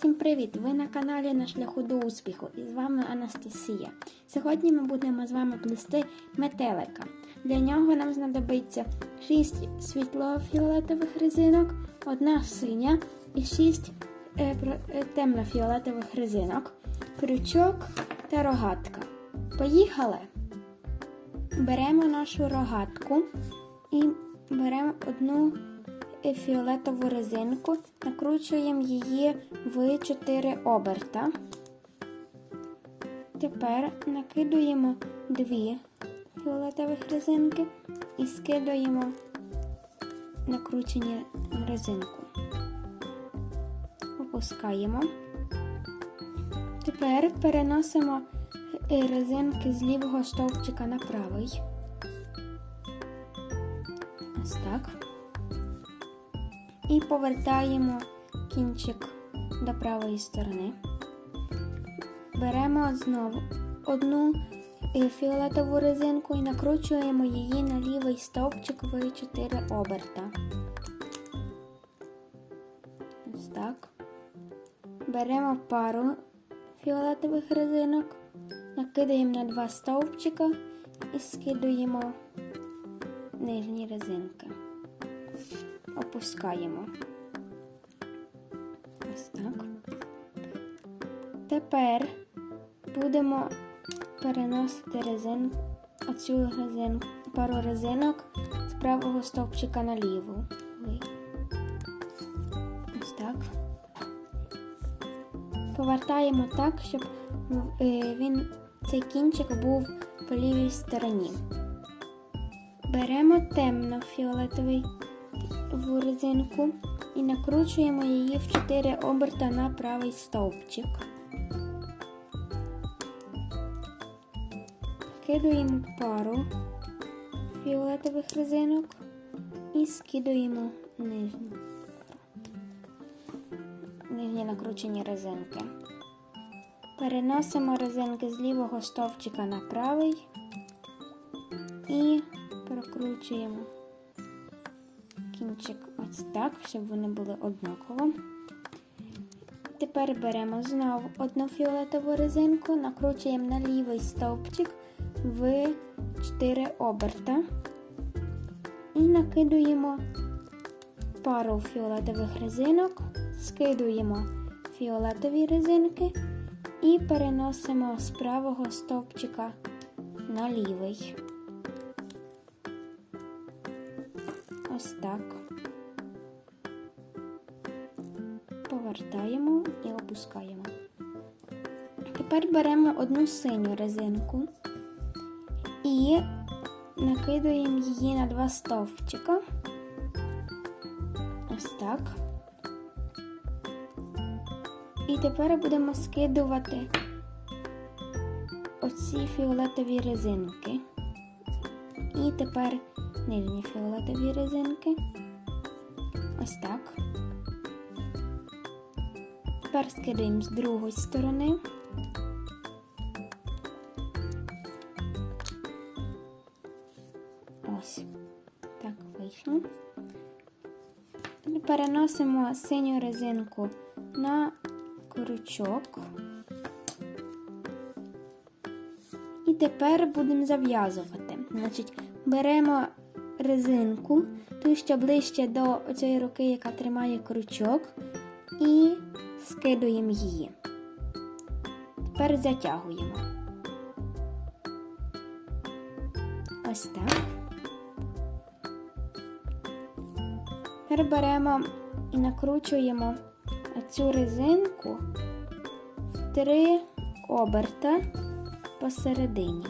Всім привіт! Ви на каналі На шляху до успіху і з вами Анастасія. Сьогодні ми будемо з вами плести метелика. Для нього нам знадобиться 6 світло-фіолетових резинок, одна синя і 6 е, е, темно-фіолетових резинок, крючок та рогатка. Поїхали! Беремо нашу рогатку і беремо одну е, фіолетову резинку, накручуємо її в 4 оберта. Тепер накидуємо дві фіолетових резинки і скидуємо накручені резинку. Опускаємо. Тепер переносимо резинки з лівого стовпчика на правий. Ось так. І повертаємо кінчик до правої сторони. Беремо знову одну е, фіолетову резинку і накручуємо її на лівий стовпчик в 4 оберта. Ось так. Беремо пару фіолетових резинок, накидаємо на два стовпчика і скидуємо нижні резинки. Опускаємо. Ось так. Тепер будемо переносити резин, оцю резин, пару резинок з правого стовпчика на ліву. Ось так. Повертаємо так, щоб е, він, цей кінчик був по лівій стороні. Беремо темно-фіолетовий в резинку і накручуємо її в 4 оберта на правий стовпчик. Кидуємо пару фіолетових резинок і скидуємо нижні, нижні накручені резинки. Переносимо резинки з лівого стовпчика на правий і прокручуємо кінчик ось так, щоб вони були однаково. Тепер беремо знову одну фіолетову резинку, накручуємо на лівий стовпчик в 4 оберта і накидуємо пару фіолетових резинок, скидуємо фіолетові резинки і переносимо з правого стовпчика на лівий. Ось так. Повертаємо і опускаємо. Тепер беремо одну синю резинку і накидаємо її на два стовпчика. Ось так. І тепер будемо скидувати оці фіолетові резинки. І тепер нижні фіолетові резинки. Ось так. Тепер скидаємо з другої сторони. Ось. Так вийшло. Переносимо синю резинку на крючок. І тепер будемо зав'язувати. Значить, беремо резинку, ту, що ближче до цієї руки, яка тримає крючок, і скидуємо її. Тепер затягуємо. Ось так. Тепер беремо і накручуємо цю резинку в три оберта посередині.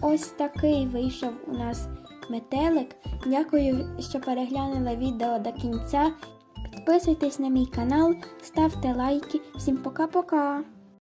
Ось такий вийшов у нас метелик. Дякую, що переглянули відео до кінця. Підписуйтесь на мій канал, ставте лайки. Всім пока-пока!